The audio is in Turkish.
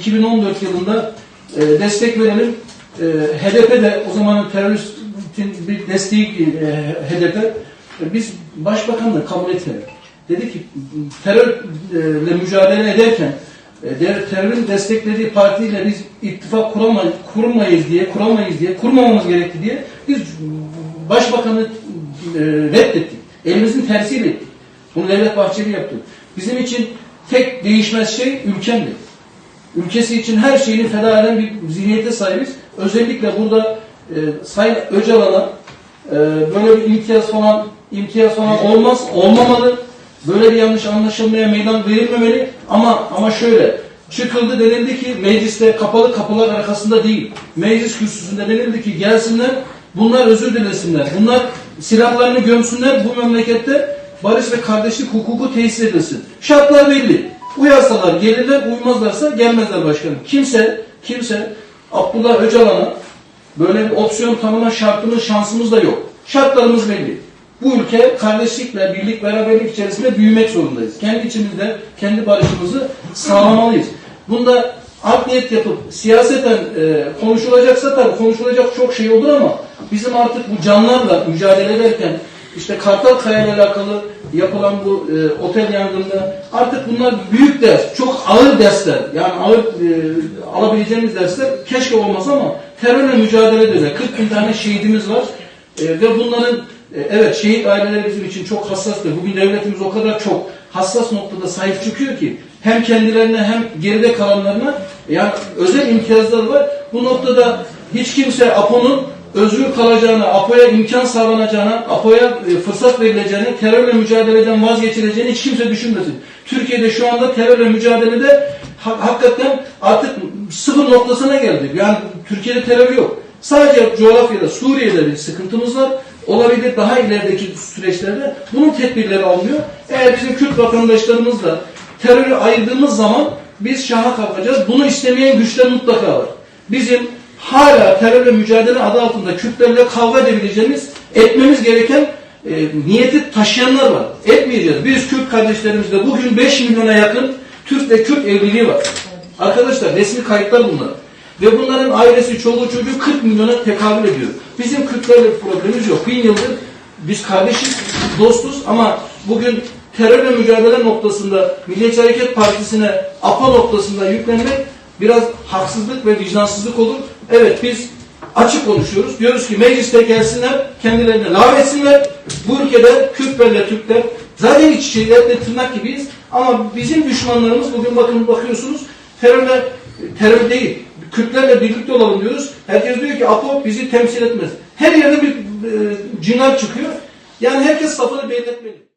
2014 yılında e, destek verelim. E, HDP de o zamanın teröristin bir desteği e, HDP. E, biz başbakanla kabul etmedik. Dedi ki terörle mücadele ederken e, terörün desteklediği partiyle biz ittifak kuramayız, kurmayız diye, kuramayız diye, kurmamamız gerekti diye biz başbakanı e, reddettik. Elimizin tersiyle ettik. Bunu Devlet Bahçeli yaptı. Bizim için tek değişmez şey ülkemdi. Ülkesi için her şeyini feda eden bir zihniyete sahibiz. Özellikle burada e, Sayın Öcalan'a e, böyle bir imtiyaz falan imtiyaz falan olmaz, olmamalı. Böyle bir yanlış anlaşılmaya meydan verilmemeli. Ama ama şöyle çıkıldı denildi ki mecliste kapalı kapılar arkasında değil. Meclis kürsüsünde denildi ki gelsinler bunlar özür dilesinler. Bunlar silahlarını gömsünler bu memlekette barış ve kardeşlik hukuku tesis edilsin. Şartlar belli. Uyarsalar gelirler, uymazlarsa gelmezler başkanım. Kimse, kimse Abdullah Öcalan'a böyle bir opsiyon tanıma şartımız, şansımız da yok. Şartlarımız belli. Bu ülke kardeşlikle, birlik, beraberlik içerisinde büyümek zorundayız. Kendi içimizde, kendi barışımızı sağlamalıyız. Bunda art niyet yapıp siyaseten e, konuşulacaksa tabii konuşulacak çok şey olur ama bizim artık bu canlarla mücadele ederken işte Kartal Kaya ile alakalı yapılan bu e, otel yangında artık bunlar büyük ders, çok ağır dersler. Yani ağır e, alabileceğimiz dersler keşke olmaz ama terörle mücadele ediyorlar. 40 bin tane şehidimiz var E, ve bunların e, evet şehit aileleri bizim için çok hassastır. Bugün devletimiz o kadar çok hassas noktada sahip çıkıyor ki hem kendilerine hem geride kalanlarına yani özel imtiyazlar var. Bu noktada hiç kimse APO'nun özgür kalacağını, APO'ya imkan sağlanacağını, APO'ya e, fırsat verileceğini, terörle mücadeleden vazgeçileceğini hiç kimse düşünmesin. Türkiye'de şu anda terörle mücadelede ha- hakikaten artık sıfır noktasına geldik. Yani Türkiye'de terör yok. Sadece coğrafyada, Suriye'de bir sıkıntımız var. Olabilir daha ilerideki süreçlerde bunun tedbirleri alınıyor. Eğer bizim Kürt vatandaşlarımız da terörü ayırdığımız zaman biz şaha kalkacağız. Bunu istemeyen güçler mutlaka var. Bizim hala terörle mücadele adı altında Kürtlerle kavga edebileceğimiz, etmemiz gereken e, niyeti taşıyanlar var. Etmeyeceğiz. Biz Kürt kardeşlerimizde bugün 5 milyona yakın Türk ve Kürt evliliği var. Arkadaşlar resmi kayıtlar bunlar. Ve bunların ailesi, çoluğu çocuğu 40 milyona tekabül ediyor. Bizim Kürtlerle problemimiz yok. Bin yıldır biz kardeşiz, dostuz ama bugün terörle mücadele noktasında Milliyetçi Hareket Partisi'ne APA noktasında yüklenmek biraz haksızlık ve vicdansızlık olur. Evet biz açık konuşuyoruz. Diyoruz ki mecliste gelsinler, kendilerine lağvetsinler. Bu ülkede Kürtlerle Türkler zaten iç içe etle tırnak gibiyiz. Ama bizim düşmanlarımız bugün bakın bakıyorsunuz terörle terör değil. Kürtlerle birlikte olalım diyoruz. Herkes diyor ki APO bizi temsil etmez. Her yerde bir e, cinayet çıkıyor. Yani herkes safını belli etmeli.